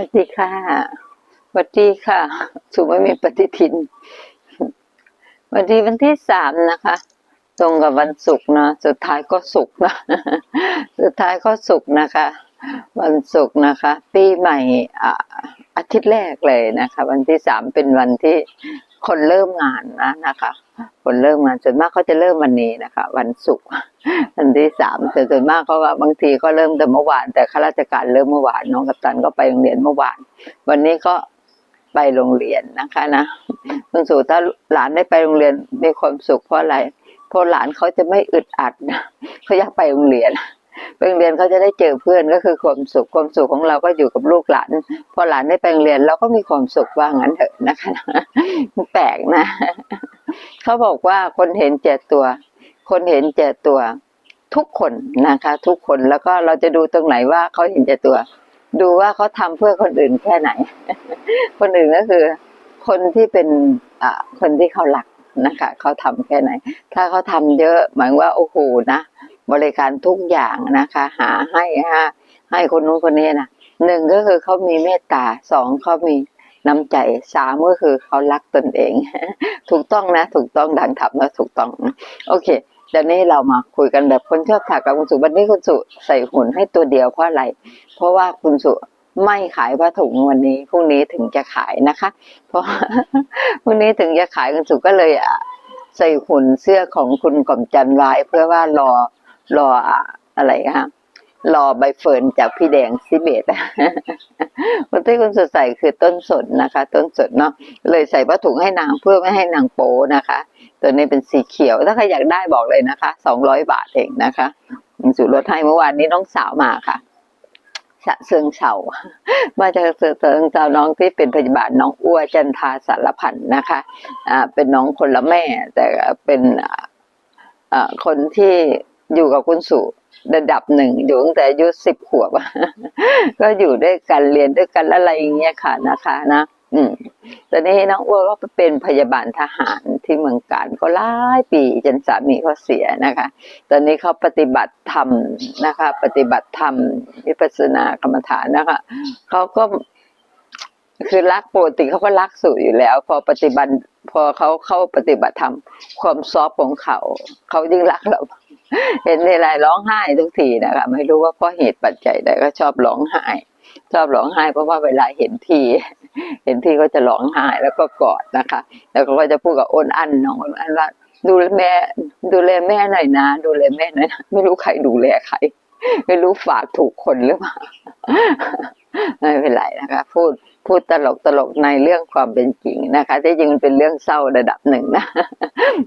วัสดีค่ะสวัสดีค่ะ สุไม่มีปฏิทิน วันที่วันที่สามนะคะ ตรงกับวันศุกร์นะ สุดท้ายก็ศุกร์นะ สุดท้ายก็ศุกร์นะคะ วันศุกร์นะคะ ปีใหม่อาทิตย์แรกเลยนะคะ วันที่สามเป็นวันที่ คนเริ่มงานนะนะคะคนเริ่มงานส่วนมากเขาจะเริ่มวันนี้นะคะ วันศุกร์วันที่สามแต่ส่วนมากเขาก็บางทีก็เริ่มแต่เมื่อวาน แต่ข้าราชการเริ่มเมื่อวานน้องกัปตันก็ไปโรงเรียนเมื่อวาน วันนี้ก็ไปโรงเรียนนะคะนะคุณสู่ถ้าหลานได้ไปโรงเรียนมีความสุขเพราะอะไรเพราะหลานเขาจะไม่อึดอัดนะเขาอยากไปโรงเรียนไปโรงเรียนเขาจะได้เจอเพื่อนก็คือความสุขความสุขของเราก็อยู่กับลูกหลาน พอหลานได้ไปโรงเรียนเราก็มีความสุขว่างั้นเถอะ นะคะแปลกนะ เขาบอกว่าคนเห็นแก่ตัว คนเห็นแก่ตัว ทุกคนนะคะ ทุกคนแล้วก็เราจะดูตรงไหนว่าเขาเห็นแก่ตัว ดูว่าเขาทำเพื่อคนอื่นแค่ไหน คนอื่นก็คือ คนที่เป็นอ่าคนที่เขาหลักนะคะเขาทำแค่ไหน ถ้าเขาทำเยอะหมายว่าโอ้โหนะบริการทุกอย่างนะคะ หาให้ฮะให้คนนู้นคนนี้นะหนึ่งก็คือเขามีเมตตาสองเขามี น้ำใจสามก็คือเขารักตนเอง ถูกต้องนะ ถูกต้องดังทำแล้วถูกต้อง โอเคเดี๋ยวนี้เรามาคุยกันแบบคนชอบถักกับคุณสุวันนี้คุณสุใส่หุ่นให้ตัวเดียวเพราะอะไร เพราะว่าคุณสุไม่ขายผ้าถุงวันนี้พรุ่งนี้ถึงจะขายนะคะ เพราะพรุ่งนี้ถึงจะขายคุณสุก็เลยอะใส่หุ่นเสื้อของคุณก่อมจันทร์ไว้เพื่อว่ารอรออะอะไรคะ รอใบเฟิร์นจากพี่แดงซิเบตวันที่คุณสุใส่คือต้นสนนะคะ ต้นสนเนาะเลยใส่ผ้าถุงให้นางเพื่อไม่ให้นางโป๊นะคะ ตัวนี้เป็นสีเขียว ถ้าใครอยากได้บอกเลยนะคะสองร้อยบาทเองนะคะสุรถไทยเมื่อวานนี้น้องสาวมาค่ะฉะเชิงเฉามาจากเชิงเฉาน้องที่เป็นพยาบาลน้องอ้วจันทาสารพันธ์นะคะอ่าเป็นน้องคนละแม่ แต่เป็นอ่าอ่าคนที่อยู่กับคุณสุ ระดับหนึ่งอยู่ตั้งแต่อายุสิบขวบก็อยู่ด้วยกันเรียนด้วยกันอะไรอย่างเงี้ยค่ะนะคะนะอืมตอนนี้น้องอ้วนก็เป็นพยาบาลทหารที่เมืองการก็หลายปีจนสามีเขาเสียนะคะ ตอนนี้เขาปฏิบัติธรรมนะคะ ปฏิบัติธรรมวิปัสสนากรรมฐานนะคะเขาก็คือรักปกติเขาก็รักสู่อยู่แล้ว พอปฏิบัติพอเขาเข้าปฏิบัติธรรมความซอฟของเขาเขายิ่งรักเรา เห็นในไรร้องไห้ทุกทีนะคะไม่รู้ว่าเพราะเหตุปัจจัยใดก็ชอบร้องไห้ ชอบร้องไห้เพราะว่าเวลาเห็นทีเห็นทีก็จะร้องไห้แล้วก็กอดนะคะ แล้วก็จะพูดกับอ้นอันน้องอ้นอันว่าดูแลแม่ดูแลแม่หน่อยนะ ดูแลแม่หน่อยนะไม่รู้ใครดูแลใคร ไม่รู้ฝากถูกคนหรือเปล่าไม่เป็นไรนะคะ พูด พูดตลกตลกในเรื่องความเป็นจริงนะคะที่จริงมันเป็นเรื่องเศร้าระดับหนึ่งนะ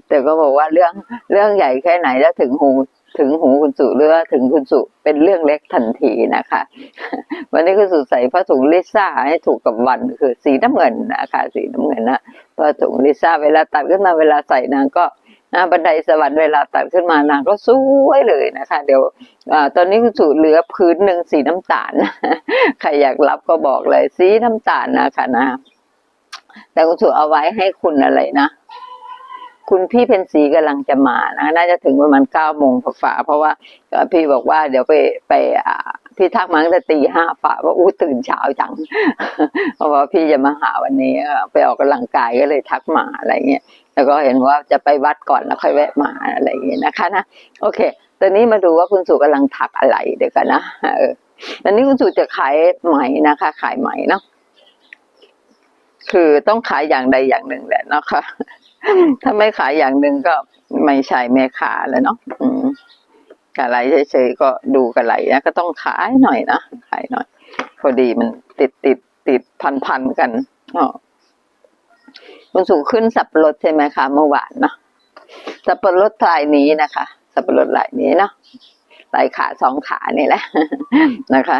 แต่ก็บอกว่าเรื่องเรื่องใหญ่แค่ไหนแล้วถึงหูถึงหูคุณสุหรือว่าถึงคุณสุเป็นเรื่องเล็กทันทีนะคะ วันนี้คุณสุใส่ผ้าถุงลิซ่าให้ถูกกับวันคือสีน้ำเงินนะคะสีน้ำเงินนะผ้าถุงลิซ่าเวลาตัดขึ้นมาเวลาใส่นางก็ นะบันไดสวรรค์เวลาตัดขึ้นมานางก็สวยเลยนะคะ เดี๋ยวอาตอนนี้คุณสุเหลือพื้นหนึ่งสีน้ำตาลใครอยากรับก็บอกเลย สีน้ำตาลนะคะนะ แต่คุณสุเอาไว้ให้คุณอะไรนะคุณพี่เพนสีกำลังจะมานะน่าจะถึงประมาณเก้าโมงฝ่าเพราะว่าพี่บอกว่าเดี๋ยวไปไปอ่า พี่ทักมาตั้งแต่ตีห้าฝ่าว่าอู้ตื่นเช้าจังเพราะว่าพี่จะมาหาวันนี้ไปออกกำลังกายก็เลยทักมาอะไรเงี้ยแล้วก็เห็นว่าจะไปวัดก่อนแล้วค่อยแวะมาอะไรอย่างเงี้ยนะคะนะโอเค ตอนนี้มาดูว่าคุณสุกำลังถักอะไรเดี๋ยวกันนะเออตอนนี้คุณสุจะขายไหมนะคะ ขายไหมเนาะคือต้องขายอย่างใดอย่างหนึ่งแหละเนาะค่ะถ้าไม่ขายอย่างหนึ่งก็ไม่ใช่แม่ค้าแล้วเนาะ กะไรเฉยๆก็ดูกะไรนะก็ต้องขายหน่อยนะขายหน่อย พอดีมันติดติดติดพันพันกันอ๋อคุณสูงขึ้นสับปะรดใช่ไหมคะเมื่อวานเนาะสับปะรดลายนี้นะคะ สับปะรดลายนี้เนาะลายขาสองขานี่แหละนะคะ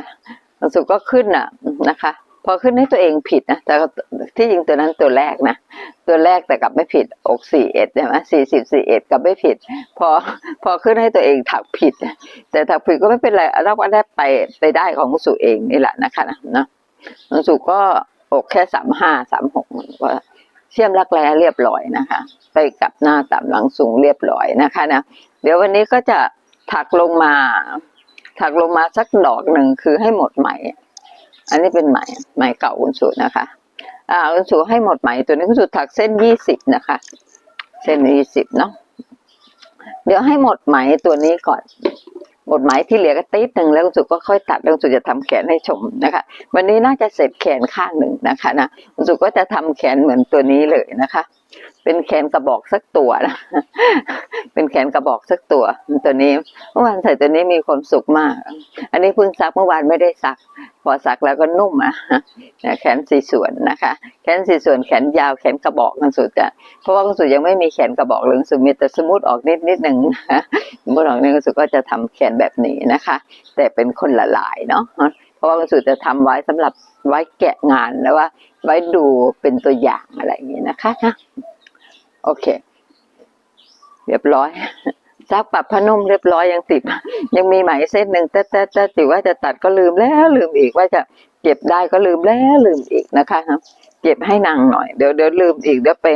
คุณสุก็ขึ้นอะนะคะ พอขึ้นให้ตัวเองผิดนะแต่ที่จริงตัวนั้นตัวแรกนะ ตัวแรกแต่กลับไม่ผิดอกสี่เอ็ดใช่ไหมสี่สิบสี่เอ็ดกลับไม่ผิด พอพอขึ้นให้ตัวเองถักผิด แต่ถักผิดก็ไม่เป็นไรเราก็ได้ไปไปได้ของคุณสุเองนี่แหละนะคะนะเนาะคุณสุก็อกแค่สามห้าสามหกว่าเชื่อมรักแร้เรียบร้อยนะคะ ไปกลับหน้าต่ำหลังสูงเรียบร้อยนะคะนะเดี๋ยววันนี้ก็จะถักลงมา ถักลงมาสักดอกหนึ่งคือให้หมดไหมอันนี้เป็นไหมไหมเก่าคุณสุนะคะ อ่าคุณสุให้หมดไหมตัวนี้คุณสุถักเส้นยี่สิบนะคะ เส้นยี่สิบเนาะเดี๋ยวให้หมดไหมตัวนี้ก่อนหมดไหมที่เหลือก็ติดหนึ่งแล้วคุณสุก็ค่อยตัดแล้วคุณสุจะทำแขนให้ชมนะคะ วันนี้น่าจะเสร็จแขนข้างหนึ่งนะคะนะคุณสุก็จะทำแขนเหมือนตัวนี้เลยนะคะ เป็นแขนกระบอกสักตัวนะเป็นแขนกระบอกสักตัว ตัวนี้เมื่อวานใส่ตัวนี้มีความสุขมาก อันนี้เพิ่งซักเมื่อวานไม่ได้ซัก พอซักแล้วก็นุ่มอะนะแขนสี่ส่วนนะคะ แขนสี่ส่วนแขนยาวแขนกระบอกกันสุดอะเพราะว่ากันสุดยังไม่มีแขนกระบอกเลยสุดมีแต่สมมติออกนิดนิดหนึ่งนะสมมติออกนิดกันสุดก็จะทำแขนแบบนี้นะคะ แต่เป็นคนละลายเนาะเพราะว่ากันสุดจะทำไว้สำหรับไว้แกะงานแล้วว่า ไว้ดูเป็นตัวอย่างอะไรอย่างนี้นะคะนะ โอเค เรียบร้อยซักปรับพนุ่มเรียบร้อยยังติด ยังมีไหมเส้นหนึ่งแต่แต่แต่ติว่าจะตัดก็ลืมแล้วลืมอีกว่าจะเก็บได้ก็ลืมแล้วลืมอีกนะคะครับเก็บให้นางหน่อยเดี๋ยวเดี๋ยวลืมอีกเดี๋ยวไป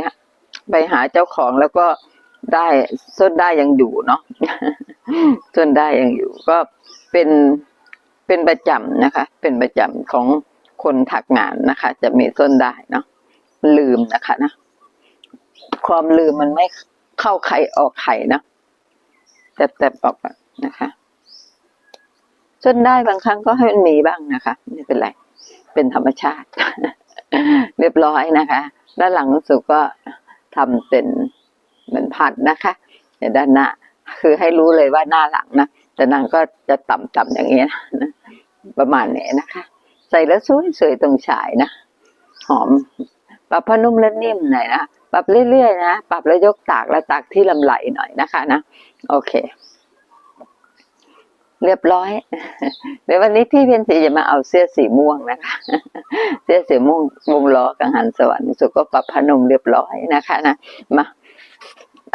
ไปหาเจ้าของแล้วก็ได้ส้นได้ยังอยู่เนาะส้นได้ยังอยู่ ก็เป็นเป็นประจำนะคะ เป็นประจำของคนถักงานนะคะ จะมีส้นได้เนาะลืมนะคะนะ ความลืมมันไม่เข้าไข่ออกไข่นะแตบๆออกอะนะคะส้นได้บางครั้งก็ให้มันมีบ้างนะคะไม่เป็นไร เป็นธรรมชาติ เรียบร้อยนะคะ ด้านหลังรู้สึกก็ทำเป็นเหมือนพัดนะคะในด้านหน้า คือให้รู้เลยว่าหน้าหลังนะแต่นางก็จะต่ำๆอย่างเงี้ยนะประมาณนี้นะคะ ใส่แล้วสวยๆตรงฉายนะ หอม ปรับผ้านุ่มและนิ่มหน่อยนะปรับเรื่อยๆนะปรับแล้วยกตากแล้วตากที่ลำไหลหน่อยนะคะนะโอเค เรียบร้อย เดี๋ยววันนี้พี่เพียนสีจะมาเอาเสื้อสีม่วงนะคะ เสื้อสีม่วงวงล้อกังหันสวรรค์สุก็ปรับพนุ่มเรียบร้อยนะคะนะมา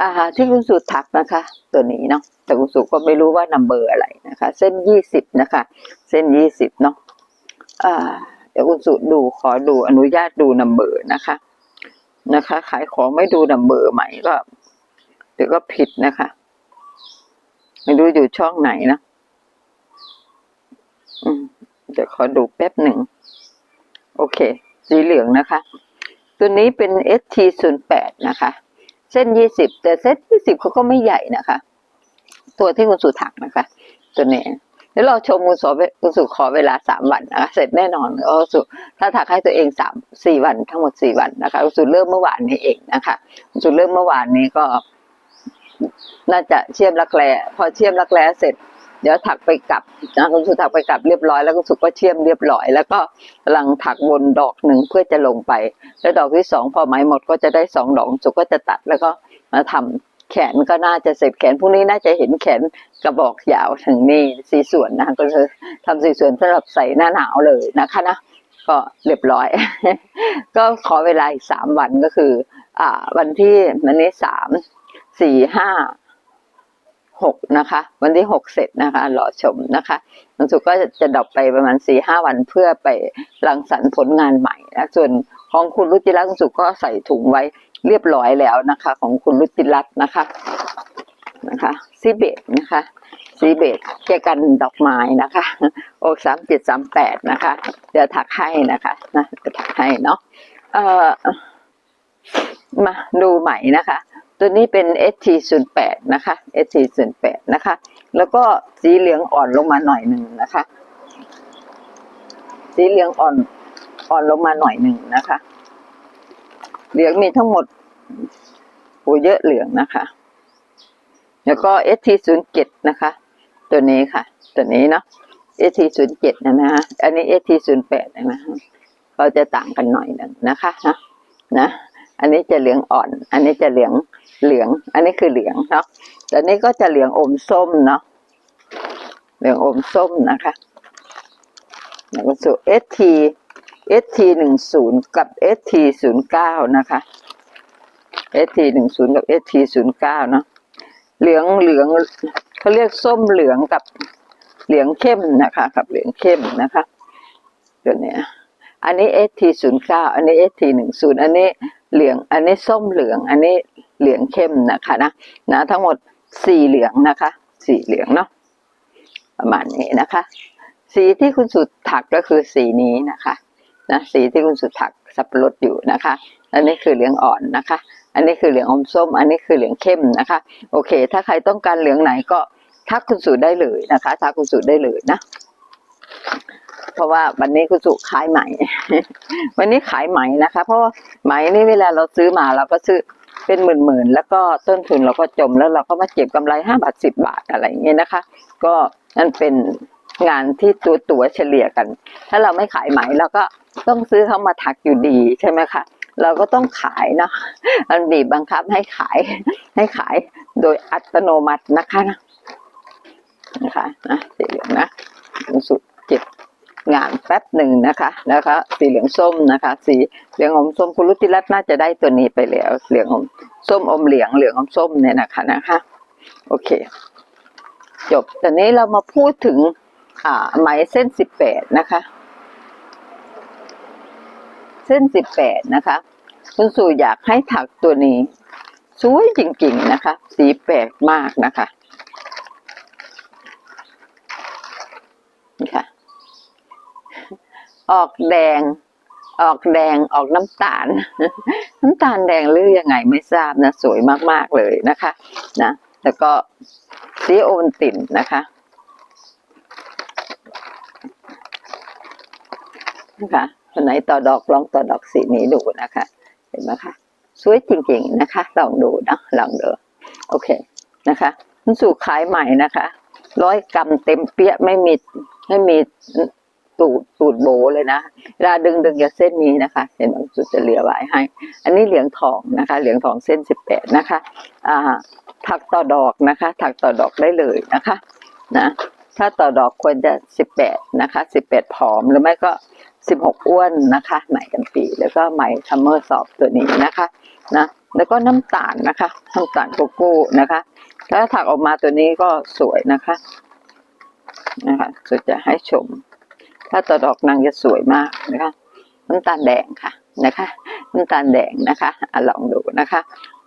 อ่าที่คุณสุถักนะคะ ตัวนี้เนาะแต่คุณสุก็ไม่รู้ว่านัมเบอร์อะไรนะคะ เส้นยี่สิบนะคะ เส้นยี่สิบเนาะอ่า ดี๋ยวคุณสุดูขอดูอนุญาตดูนัมเบอร์นะคะ นะคะ ขายของไม่ดูนัมเบอร์ใหม่ก็ เดี๋ยวก็ผิดนะคะ ไม่รู้อยู่ช่องไหนนะเดี๋ยวขอดูแป๊บหนึ่ง โอเค สีเหลืองนะคะ ตัวนี้เป็น ST 0 8 นะคะ เส้นยี่สิบแต่เส้นยี่สิบเขาก็ไม่ใหญ่นะคะ ตัวที่คุณสุถักนะคะ ตัวนี้ เดี๋ยวเราชมคุณสุคุณสุขอเวลาสามวันนะคะเสร็จแน่นอนก็สุถ้าถักให้ตัวเองสามสี่วันทั้งหมดสี่วันนะคะคุณสุเริ่มเมื่อวานนี้เองนะคะคุณสุเริ่มเมื่อวานนี้ก็ น่าจะเชื่อมรักแร้พอเชื่อมรักแร้เสร็จเดี๋ยวถักไปกลับนะคุณสุถักไปกลับเรียบร้อยแล้วคุณสุก็เชื่อมเรียบร้อย แล้วก็กำลังถักบนดอกหนึ่งเพื่อจะลงไป แล้วดอกที่สองพอไหมหมดก็จะได้สองดอกสุก็จะตัดแล้วก็มาทำ แขนก็น่าจะเสร็จแขนพรุ่งนี้น่าจะเห็นแขนกระบอกยาวถึงนี่สี่ส่วนนะก็เลยทำสี่ส่วนสำหรับใส่หน้าหนาวเลยนะคะนะก็เรียบร้อย ก็ขอเวลาอีกสามวันก็คือ อ่า วันที่วันนี้สามสี่ห้าหกนะคะ วันที่หกเสร็จนะคะรอชมนะคะวันศุกร์ก็จะดรอปไปประมาณสี่ห้าวันเพื่อไปรังสรรค์ผลงานใหม่นะส่วนของคุณรุจิรัตน์วันศุกก็ใส่ถุงไว้ เรียบร้อยแล้วนะคะ ของคุณรุจิรัตน์นะคะนะคะซีเบตนะคะซีเบตแกกันดอกไม้นะคะโอกสามเจ็ดสามแปดนะคะเดี๋ยวถักให้นะคะนะเดี๋ยวถักให้เนาะเอ่อมาดูใหม่นะคะ ตัวนี้เป็น ST 0 8 นะคะ ST 0 8 นะคะ แล้วก็สีเหลืองอ่อนลงมาหน่อยหนึ่งนะคะ สีเหลืองอ่อนอ่อนลงมาหน่อยหนึ่งนะคะ เหลืองมีทั้งหมดโอ้เยอะเหลืองนะคะ แล้วก็ ST 0 7 นะคะ ตัวนี้ค่ะ ตัวนี้เนาะ ST 0 7 นะนะฮะอันนี้ ST 0 8 นะฮะเขาจะต่างกันหน่อยนึงนะคะนะนะ อันนี้จะเหลืองอ่อน อันนี้จะเหลืองเหลือง อันนี้คือเหลืองเนาะแต่นี้ก็จะเหลืองอมส้มเนาะเหลืองอมส้มนะคะแล้วก็สู่ ST ST หนึ่งศูนย์กับ ST ศูนย์เก้านะคะ ST หนึ่งศูนย์กับ ST ศูนย์เก้าเนาะเหลืองเหลืองเขาเรียกส้มเหลืองกับเหลืองเข้มนะคะกับเหลืองเข้มนะคะตัวเนี้ยอันนี้ ST ศูนย์เก้าอันนี้ ST หนึ่งศูนย์อันนี้เหลือง อันนี้ส้มเหลือง อันนี้เหลืองเข้มนะคะนะนะทั้งหมดสี่เหลืองนะคะสี่เหลืองเนาะประมาณนี้นะคะ สีที่คุณสุดถักก็คือสีนี้นะคะ นะสีที่คุณสุดถักสับปะรดอยู่นะคะอันนี้คือเหลืองอ่อนนะคะ อันนี้คือเหลืองอมส้ม อันนี้คือเหลืองเข้มนะคะ โอเค ถ้าใครต้องการเหลืองไหนก็ทักคุณสุได้เลยนะคะทักคุณสุได้เลยนะ เพราะว่าวันนี้คุณสุขายไหม วันนี้ขายไหมนะคะ เพราะว่าไหมนี่เวลาเราซื้อมาเราก็ซื้อเป็นหมื่นๆแล้วก็ต้นทุนเราก็จมแล้วเราก็มาเก็บกำไรห้าบาทสิบบาทอะไรอย่างเงี้ยนะคะ ก็นั่นเป็น งานที่ตัวตัวเฉลี่ยกัน ถ้าเราไม่ขายไหมเราก็ต้องซื้อเขามาถักอยู่ดีใช่ไหมคะเราก็ต้องขายเนาะมันบีบบังคับให้ขายให้ขายโดยอัตโนมัตินะคะนะนะคะนะสีเหลืองนะสุดเก็บงานแป๊บหนึ่งนะคะแล้วก็สีเหลืองส้มนะคะ สีเหลืองอมส้มคุณรุจิรัตน์น่าจะได้ตัวนี้ไปแล้วเหลืองอมส้มอมเหลืองเหลืองอมส้มเนี่ยนะคะนะคะ โอเค จบตอนนี้เรามาพูดถึง อ่าไหมเส้นสิบแปดนะคะ เส้นสิบแปดนะคะ คุณสู่อยากให้ถักตัวนี้ สวยจริงๆนะคะ สีแปลกมากนะคะนี่ค่ะ ออกแดง ออกแดงออกน้ำตาล น้ำตาลแดงหรือยังไงไม่ทราบนะ สวยมากๆเลยนะคะ นะแล้วก็สีโอวัลตินนะคะ นะคะคนไหนต่อดอกลองต่อดอกสีนี้ดูนะคะ เห็นไหมคะสวยจริงๆนะคะ ลองดูนะลองดูโอเคนะคะคุณสู่ขายใหม่นะคะร้อยกรัมเต็มเปี้ยไม่มีไม่มีตูดตูดโบเลยนะเวลาดึงดึงจากเส้นนี้นะคะ เห็นไหมสุดจะเหลียวไว้ให้ อันนี้เหลืองทองนะคะ เหลืองทองเส้นสิบแปดนะคะ อ่าถักต่อดอกนะคะ ถักต่อดอกได้เลยนะคะ นะ ถ้าต่อดอกควรจะสิบแปดนะคะสิบแปดผอมหรือไม่ก็สิบหกอ้วนนะคะไหมกันปีแล้วก็ไหมซัมเมอร์สอบตัวนี้นะคะนะแล้วก็น้ำตาลนะคะน้ำตาลโกโก้นะคะแล้วถักออกมาตัวนี้ก็สวยนะคะนะคะสุดจะให้ชม ถ้าต่อดอกนางจะสวยมากนะคะน้ำตาลแดงค่ะนะคะน้ำตาลแดงนะคะอะลองดูนะคะ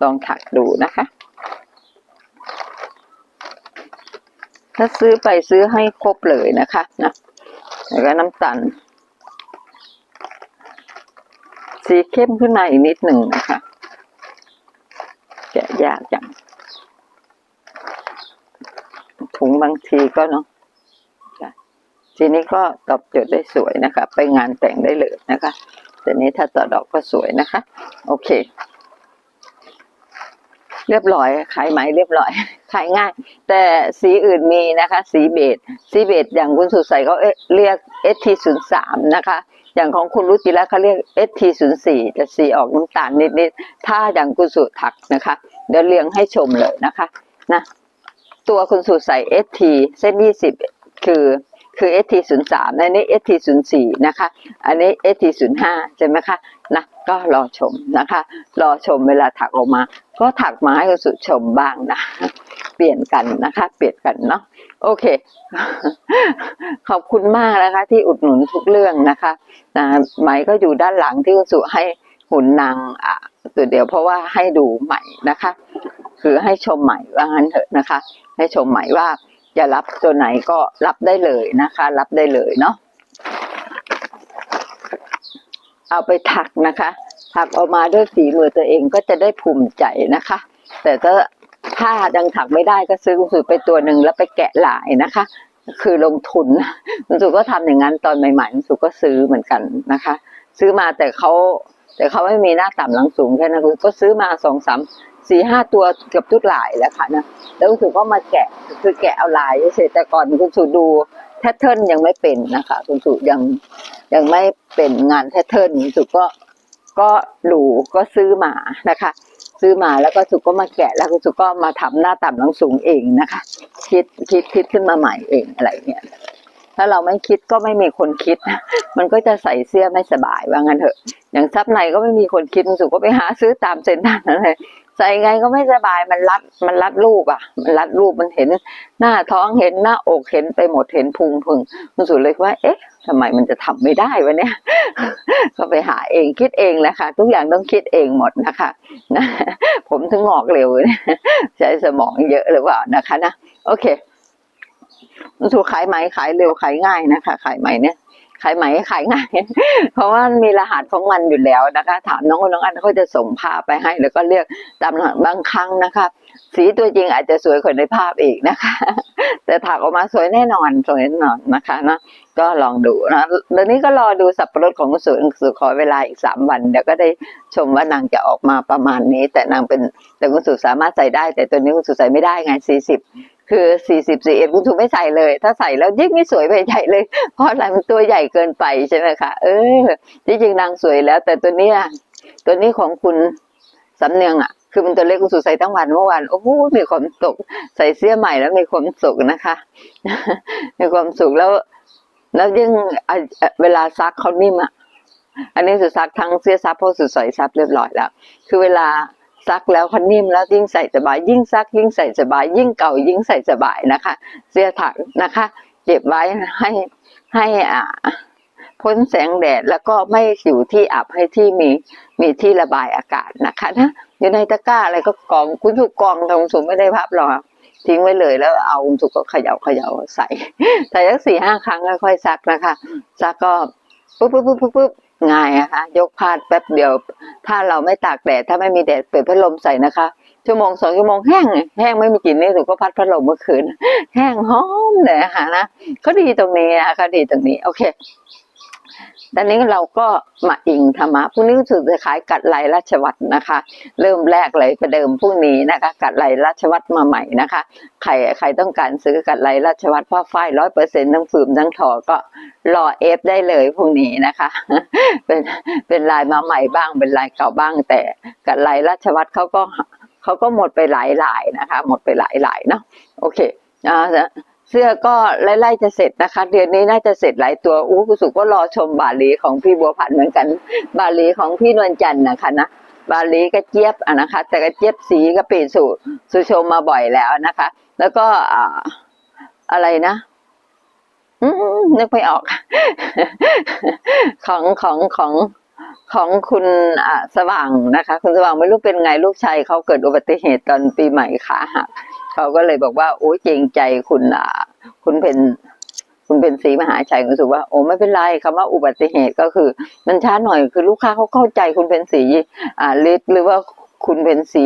ลองถักดูนะคะ ถ้าซื้อไปซื้อให้ครบเลยนะคะนะแล้วก็น้ำตาลสีเข้มขึ้นมาอีกนิดหนึ่งนะคะแกะยากจังถุงบางทีก็เนาะทีนี้ก็ตอบโจทย์ได้สวยนะคะ ไปงานแต่งได้เลยนะคะแต่นี้ถ้าต่อดอกก็สวยนะคะ โอเค เรียบร้อยขายไหมเรียบร้อยขายง่าย แต่สีอื่นมีนะคะ สีเบจสีเบจอย่างคุณสุดใสเขาเเรียก ST 0 3 นะคะอย่างของคุณรุจิระเขาเรียก ST 0 4 จะสีออกน้ำตาลนิดๆ ถ้าอย่างคุณสุถักนะคะ เดี๋ยวเรียงให้ชมเลยนะคะนะตัวคุณสุใส่ ST เส้น 20 คือคือ ST 0 3 อันนี้ ST 0 4 นะคะ อันนี้ ST 0 5 ใช่ไหมคะนะ ก็รอชมนะคะ รอชมเวลาถักออกมา ก็ถักมาให้คุณสุชมบ้างนะ เปลี่ยนกันนะคะ เปลี่ยนกันเนาะโอเค ขอบคุณมากนะคะ ที่อุดหนุนทุกเรื่องนะคะนะไหมก็อยู่ด้านหลังที่คุณสุให้หุ่นนางอะตัวเดียวเพราะว่าให้ดูใหม่นะคะ คือให้ชมใหม่ว่างั้นเถอะนะคะ ให้ชมใหม่ว่าจะรับตัวไหนก็รับได้เลยนะคะ รับได้เลยเนาะ เอาไปถักนะคะ ถักออกมาด้วยฝีมือตัวเองก็จะได้ภูมิใจนะคะ แต่ถ้าถ้ายังถักไม่ได้ก็ซื้อคุณสุไปตัวหนึ่งแล้วไปแกะลายนะคะ คือลงทุนคุณสุก็ทำอย่างนั้นตอนใหม่ๆคุณสุก็ซื้อเหมือนกันนะคะ ซื้อมาแต่เขาแต่เขาไม่มีหน้าต่ำหลังสูงแค่นั้นคุณก็ซื้อมาสองสามสี่ห้าตัวเกือบทุกหลายแล้วค่ะนะแล้วคุณสุก็มาแกะคือแกะเอาลายเฉยแต่ก่อนคุณสุดูแพทเทิร์นยังไม่เป็นนะคะ คุณสุยัง ยังไม่เป็นงานแพทเทิร์นคุณสุก็ก็ดูก็ซื้อมานะคะ ซื้อมาแล้วก็สุก็มาแกะแล้วคุณสุก็มาทำหน้าต่ำหลังสูงเองนะคะ คิดคิดคิดขึ้นมาใหม่เองอะไรเงี้ยถ้าเราไม่คิดก็ไม่มีคนคิด มันก็จะใส่เสื้อไม่สบายว่างั้นเถอะ อย่างซับในก็ไม่มีคนคิดสุก็ไปหาซื้อตามเซ็นทรัลนั่นเลย ใส่ไงก็ไม่สบายมันรัดมันรัดรูปอะ มันรัดรูปมันเห็นหน้าท้องเห็นหน้าอกเห็นไปหมดเห็นพุงพึงคุณสุดเลยว่า เอ๊ะทำไมมันจะทำไม่ได้วะเนี่ย ก็ไปหาเองคิดเองแหละค่ะทุกอย่างต้องคิดเองหมดนะคะนะผมถึงงอกเร็วนะใช้สมองเยอะหรือเปล่านะคะนะโอเคมันถูกขายไหมขายเร็วขายง่ายนะคะ ขายไหมเนี่ย ขายไหมขายง่าย เพราะว่ามีรหัสของมันอยู่แล้วนะคะ ถามน้องนน้องอันเขาจะส่งภาพไปให้ แล้วก็เลือกตามบางครั้งนะคะ สีตัวจริงอาจจะสวยกว่าในภาพอีกนะคะ แต่ถักออกมาสวยแน่นอนสวยแน่นอนนะคะนะก็ลองดูนะเดี๋ยวนี้ก็รอดูสับปะรดของคุณสุคุณสุขอเวลาอีกสามวันเดี๋ยวก็ได้ชมว่านางจะออกมาประมาณนี้ แต่นางเป็นแต่คุณสุสามารถใส่ได้ แต่ตัวนี้คุณสุใส่ไม่ได้ไงสี่สิบ คือสี่สิบสี่เอ็ดคุณสุไม่ใส่เลย ถ้าใส่แล้วยิ่งไม่สวยไปใหญ่เลย เพราะอะไรมันตัวใหญ่เกินไปใช่ไหมคะเออที่จริงนางสวยแล้ว แต่ตัวเนี้ยตัวนี้ของคุณสำเนียงอะคือมันตัวเล็กคุณสุใส่ทั้งวันเมื่อวานโอ้โหมีความสุขใส่เสื้อใหม่แล้วมีความสุขนะคะมีความสุขแล้ว แล้วยิ่งเวลาซักเขานิ่มอะอันนี้สุดซักทั้งเสื้อซับเพราะสุดใส่ซับเรียบร้อยแล้ว คือเวลา ซักแล้วเขานิ่มแล้วยิ่งใส่สบาย ยิ่งซัก ยิ่งใส่สบาย ยิ่งเก่ายิ่งใส่สบายนะคะ เสื้อถักนะคะ เก็บไว้ให้ให้อ่าพ้นแสงแดดแล้วก็ไม่อยู่ที่อับให้ที่มีมีที่ระบายอากาศนะคะนะอยู่ในตะกร้าอะไรก็กองคุณถูกกองตรงสูงไม่ได้พับหรอกทิ้งไว้เลยแล้วเอาคุณถูกก็เขย่าเขย่าใส่ใส่สักสี่ห้าครั้งค่อยซักนะคะซักก็ปุ๊บปุ๊บปุ๊บปุ๊บปุ๊บ ง่ายนะคะยกพาดแป๊บเดียว ถ้าเราไม่ตากแดดถ้าไม่มีแดดเปิดพัดลมใส่นะคะ ชั่วโมงสองชั่วโมงแห้งแห้งไม่มีกลิ่นนี่ถูกก็พัดพัดลมเมื่อคืน แห้งหอมเลยนะคะนะก็ดีตรงนี้นะคะเขาดีตรงนี้ โอเค ตอนนี้เราก็มาอิงธรรมะพรุ่งนี้ถือจะขายกัดไหลราชวัตรนะคะ เริ่มแรกเลยประเดิมพรุ่งนี้นะคะ กัดไหลราชวัตรมาใหม่นะคะ ใครใครต้องการซื้อกัดไหลราชวัตรผ้าฝ้ายร้อยเปอร์เซ็นต์ทั้งฝืมทั้งทอก็รอเอฟได้เลยพรุ่งนี้นะคะ เป็นเป็นลายมาใหม่บ้างเป็นลายเก่าบ้าง แต่กัดไหลราชวัตรเขาก็เขาก็หมดไปหลายหลายนะคะ หมดไปหลายหลายเนาะโอเคอ่า เสื้อก็ไล่ๆจะเสร็จนะคะ เดือนนี้น่าจะเสร็จหลายตัวอู้กุสุก็รอชมบาลีของพี่บัวผันเหมือนกัน บาลีของพี่นวลจันทร์นะคะนะบาลีกระเจี๊ยบอะนะคะ แต่กระเจี๊ยบสีกะปิสุสุชมมาบ่อยแล้วนะคะ แล้วก็อ่าอะไรนะอืนึกไม่ออก ของของของของคุณอ่าสว่างนะคะ คุณสว่างไม่รู้เป็นไงลูกชายเขาเกิดอุบัติเหตุตอนปีใหม่ขาหัก เขาก็เลยบอกว่าโอ้ยเกรงใจคุณอะคุณเป็นคุณเป็นสีมหาชัยรู้สึกว่าโอ้ไม่เป็นไรคำว่าอุบัติเหตุก็คือ มันช้าหน่อยคือลูกค้าเขาเข้าใจคุณเป็นสีอ่าฤทธิ์หรือว่าคุณเป็นสี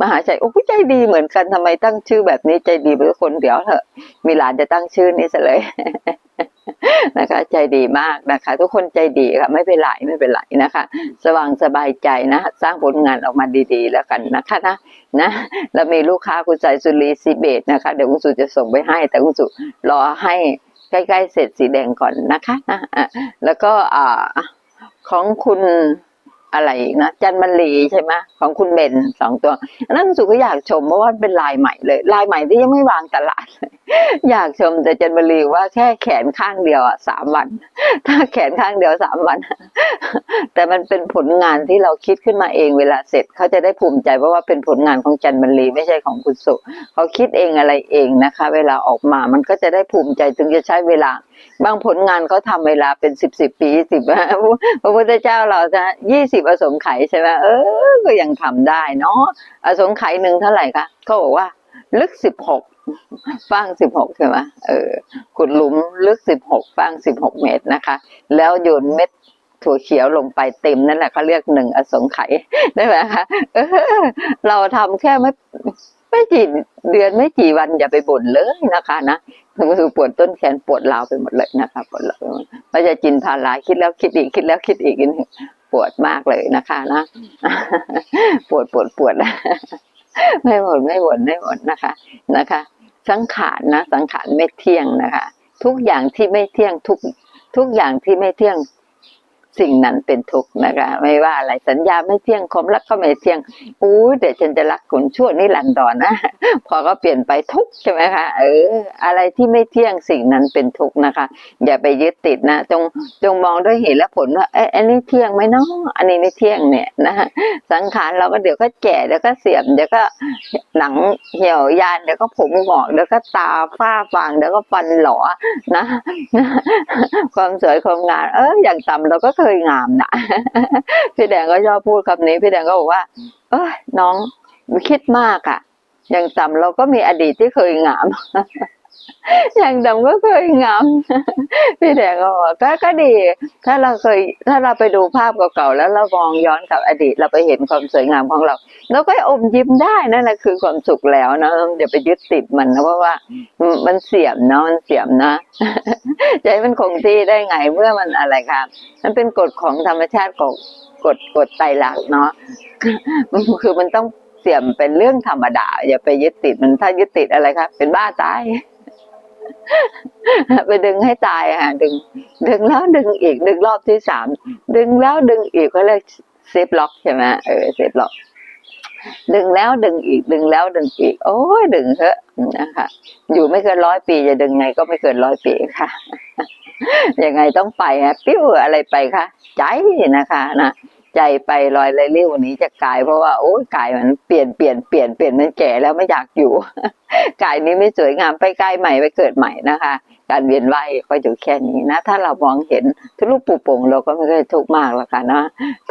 มหาชัยโอ้ใจดีเหมือนกันทำไมตั้งชื่อแบบนี้ใจดีเป็นคนเดี๋ยวเถอะมีหลานจะตั้งชื่อนี้ซะเลย นะคะ ใจดีมากนะคะ ทุกคนใจดีค่ะไม่เป็นไรไม่เป็นไรนะคะ สว่างสบายใจนะ สร้างผลงานออกมาดีๆ แล้วกันนะคะนะนะแล้วมีลูกค้าคุณสายสุรีซีเบตนะคะเดี๋ยวคุณสุจะส่งไปให้ แต่คุณสุรอให้ใกล้ๆเสร็จสีแดงก่อนนะคะนะแล้วก็อ่าของคุณ อะไรอีกนะจันมันลีใช่ไหมของคุณเบนสองตัวนนั้นสุก็อยากชมเพราะว่าเป็นลายใหม่เลย ลายใหม่ที่ยังไม่วางตลาดเลยอยากชมแต่จันมันลีว่าแค่แขนข้างเดียวอะสามวัน ถ้าแขนข้างเดียวสามวัน แต่มันเป็นผลงานที่เราคิดขึ้นมาเองเวลาเสร็จเขาจะได้ภูมิใจเพราะว่าเป็นผลงานของจันบรรลีไม่ใช่ของคุณสุเขาคิดเองอะไรเองนะคะ เวลาออกมามันก็จะได้ภูมิใจถึงจะใช้เวลาบางผลงานเขาทำเวลาเป็นสิบสิบปีสิบพระพุทธเจ้าเราจะยี่สิบอสงไขยใช่ไหมเออ ก็ยังทำได้เนาะอสงไขยหนึ่งเท่าไหร่คะเขาบอกว่า ลึกสิบหกฟางสิบหกใช่ไหมเออขุดหลุมลึกสิบหกฟางสิบหกเมตรนะคะ แล้วโยนเม็ดถั่วเขียวลงไปเต็มนั่นแหละเขาเรียกหนึ่งอสงไขยได้ไหมคะเออ เราทำแค่ไม่ไม่กี่เดือนไม่กี่วันอย่าไปบ่นเลยนะคะนะคือปวดต้นแขนปวดราวไปหมดเลยนะคะปวดราวไปหมดก็จะจินพาราคิดแล้วคิดอีกคิดแล้วคิดอีกนี่ ปวดมากเลยนะคะนะปวดปวดปวดไม่หมดไม่หมดไม่หมดนะคะนะคะ สังขารนะ สังขารไม่เที่ยงนะคะ ทุกอย่างที่ไม่เที่ยงทุกทุกอย่างที่ไม่เที่ยง สิ่งนั้นเป็นทุกข์นะคะ ไม่ว่าอะไรสัญญาไม่เที่ยงความรักก็ไม่เที่ยงอู้เดี๋ยวฉันจะรักคุณชั่วนิรันดรนะพอก็เปลี่ยนไปทุกข์ใช่ไหมคะเออ อะไรที่ไม่เที่ยงสิ่งนั้นเป็นทุกข์นะคะ อย่าไปยึดติดนะจงจงมองด้วยเหตุและผลว่าเอ๊ะอันนี้เที่ยงไหมเนาะอันนี้ไม่เที่ยงเนี่ยนะสังขารเราก็เดี๋ยวก็แก่เดี๋ยวก็เสื่อมเดี๋ยวก็หนังเหี่ยวยานเดี๋ยวก็ผมหงอกเดี๋ยวก็ตาฝ้าฟางเดี๋ยวก็ฟันหลอนะความสวยความงามเอออย่างต่ำเราก็เคยยงามนะพี่แดงก็ชอบพูดคำนี้ พี่แดงก็บอกว่า เออน้องคิดมากอะ่ะ อย่างต่ำเราก็มีอดีตที่เคยงาม อย่างดำก็เคยงามพี่แดงก็บอกก็ก็ดี ถ้าเราเคย ถ้าเราไปดูภาพเก่าๆแล้วเรามองย้อนกับอดีต เราไปเห็นความสวยงามของเราเราก็อมยิ้มได้นั่นแหละคือความสุขแล้วนะอย่าไปยึดติดมันนะเพราะว่ามันมันเสียมเนาะมันเสียมนะจะให้มันคงที่ได้ไงเมื่อมันอะไรครับมันเป็นกฎของธรรมชาติกฎกฎกฎไตรลักษณ์เนาะมันคือมันต้องเสี่ยมเป็นเรื่องธรรมดา อย่าไปยึดติดมันถ้ายึดติดอะไรครับ เป็นบ้าตาย ไปดึงให้ตายอะดึง ดึงแล้วดึงอีก ดึงรอบที่สามดึงแล้วดึงอีกก็เลยเซฟล็อกใช่ไหมเออเซฟล็อก ดึงแล้วดึงอีก ดึงแล้วดึงอีก โอ้ยดึงเถอะนะคะอยู่ไม่เกินร้อยปีจะดึงไงก็ไม่เกินร้อยปีค่ะยังไงต้องไปฮะปิ้วอะไรไปคะใจนะคะนะใจไปลอยเลยเรี่ยวหนี้จะกายเพราะว่าโอ้ยกายมันเปลี่ยนเปลี่ยนเปลี่ยนเปลี่ยนมันแก่แล้วไม่อยากอยู่ กายนี้ไม่สวยงามไปกายใหม่ไปเกิดใหม่นะคะ การเวียนว่ายก็อยู่แค่นี้นะ ถ้าเรามองเห็นทุลุปูโป่งเราก็ไม่เคยทุกข์มากแล้วค่ะนะ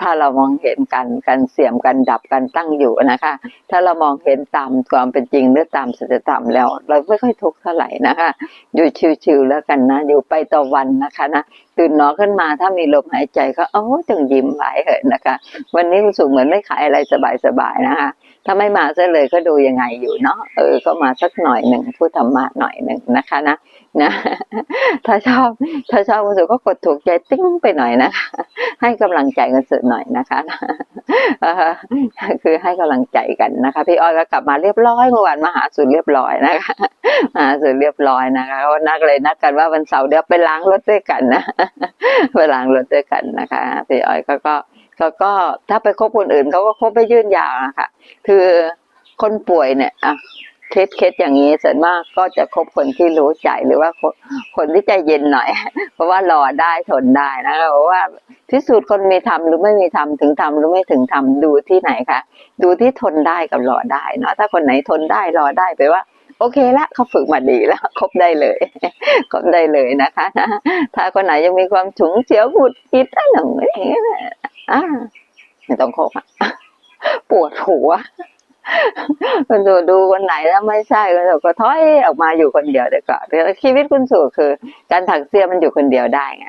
ถ้าเรามองเห็นกันการเสื่อมกันดับกันตั้งอยู่นะคะ ถ้าเรามองเห็นตามความเป็นจริงหรือตามสัจธรรมแล้ว เราไม่ค่อยทุกข์เท่าไหร่นะคะ อยู่ชิวๆแล้วกันนะ อยู่ไปต่อวันนะคะนะตื่นนอนขึ้นมาถ้ามีลมหายใจก็โอ้จงยิ้มไว้เหอะนะคะ วันนี้รู้สึกเหมือนไม่ขายอะไรสบายๆนะคะ ถ้าไม่มาซะเลยก็ดูยังไงอยู่เนาะเออก็มาาสักหน่อยหนึ่งพูดธรรมะหน่อยหนึ่งนะคะนะนะถ้าชอบถ้าชอบคุณสุก็กดถูกใจติ้งไปหน่อยนะคะให้กำลังใจกันสุดหน่อยนะคะคือให้กำลังใจกันนะคะ พี่อ้อยก็กลับมาเรียบร้อยเมื่อวานมาหาสุดเรียบร้อยนะคะมาหาสุดเรียบร้อยนะคะก็นัดเลยนัดกันว่าวันเสาร์เดี๋ยวไปล้างรถด้วยกันนะไปล้างรถด้วยกันนะคะพี่อ้อยก็ก็ก็ก็ถ้าไปคบคนอื่นเขาก็คบไปยื่นยาวนะคะคือคนป่วยเนี่ยอะ เคสเคสอย่างนี้ส่วนมากก็จะคบคนที่รู้ใจหรือว่าคนคนที่ใจเย็นหน่อย เพราะว่ารอได้ทนได้นะคะเพราะว่าพิสูจน์คนมีทำหรือไม่มีทำถึงทำหรือไม่ถึงทำดูที่ไหนคะดูที่ทนได้กับรอได้เนาะถ้าคนไหนทนได้รอได้ไปว่า โอเคละเขาฝึกมาดีแล้วคบได้เลยคบได้เลยนะคะนะถ้าคนไหนยังมีความฉุงเฉียวหงุดหงิดอะไรอย่างเงี้ยอ่าไม่ต้องคบอะปวดหัว คนดูดูวันไหนแล้วไม่ใช่เราก็ถอยออกมาอยู่คนเดียวเดี๋ยวก็แต่ชีวิตคุณสูคือ การถักเสี้ยมันอยู่คนเดียวได้ไง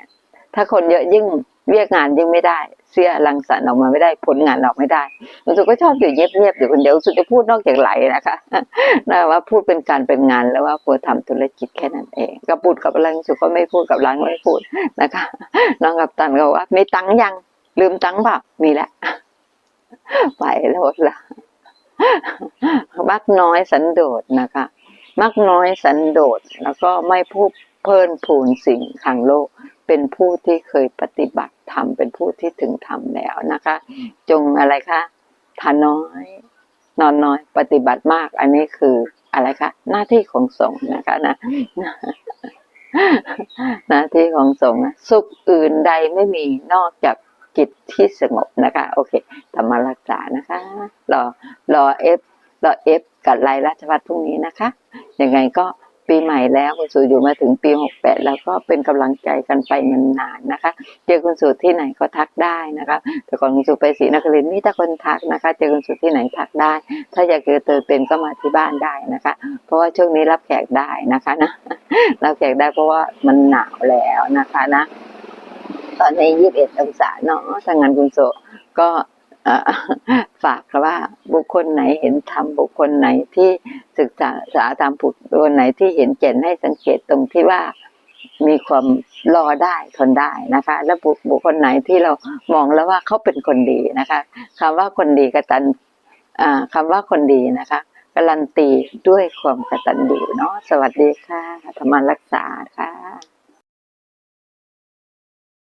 ถ้าคนเยอะยิ่งเรียกงานยิ่งไม่ได้ เสี้ยรังสรรค์ออกมาไม่ได้ผลงานออกไม่ได้คุณสูก็ชอบอยู่เงียบๆอยู่คนเดียวคุณสู่จะพูดนอกจากไหลนะคะนะว่าพูดเป็นการเป็นงานแล้วว่าพูดทำธุรกิจแค่นั้นเองก็พูดกับอะไรคุณสู่ก็ไม่พูดกับร้านก็ไม่พูดนะคะน้องกับตันก็ว่าไมีตังค์ยังลืมตังค์เปล่ามีแล้วไปแล้วละ มักน้อยสันโดษนะคะ มักน้อยสันโดษแล้วก็ไม่พูดเพิ่นพูนสิ่งทางโลก เป็นผู้ที่เคยปฏิบัติธรรมเป็นผู้ที่ถึงธรรมแล้วนะคะ จงอะไรคะทานน้อย นอนน้อย ปฏิบัติมาก อันนี้คืออะไรคะหน้าที่ของสงฆ์นะคะนะหน้าที่ของสงฆ์นะสุขอื่นใดไม่มีนอกจาก จิตที่สงบนะคะ โอเคธรรมรักษานะคะ รอรอเอฟรอเอฟกับไลน์ราชวัตรพรุ่งนี้นะคะยังไงก็ปีใหม่แล้วคุณสูอยู่มาถึงปีหกแปดแล้วก็เป็นกำลังใจกันไปนานๆนะคะ เจอคุณสูที่ไหนก็ทักได้นะคะ แต่ก่อนคุณสูไปศรีนครินทร์มีแต่คนทักนะคะ เจอคุณสูที่ไหนทักได้ ถ้าอยากเจอเติเป็นก็มาที่บ้านได้นะคะ เพราะว่าช่วงนี้รับแขกได้นะคะนะรับแขกได้เพราะว่ามันหนาวแล้วนะคะนะ ตอนนี้ยี่สิบเอ็ดองศาเนาะทางงานคุณโสก็เอ่อฝากว่าบุคคลไหนเห็นธรรมบุคคลไหนที่ศึกษาสาธรรมบุคคลไหนที่เห็นเจนให้สังเกตตรงที่ว่ามีความรอได้ทนได้นะคะ แล้วบุบคคลไหนที่เรามองแล้วว่าเขาเป็นคนดีนะคะคำว่าคนดีกตันอ่าคำว่าคนดีนะคะการันตีด้วยความกตัญญูเนาะสวัสดีค่ะธรรมรักษาค่ะ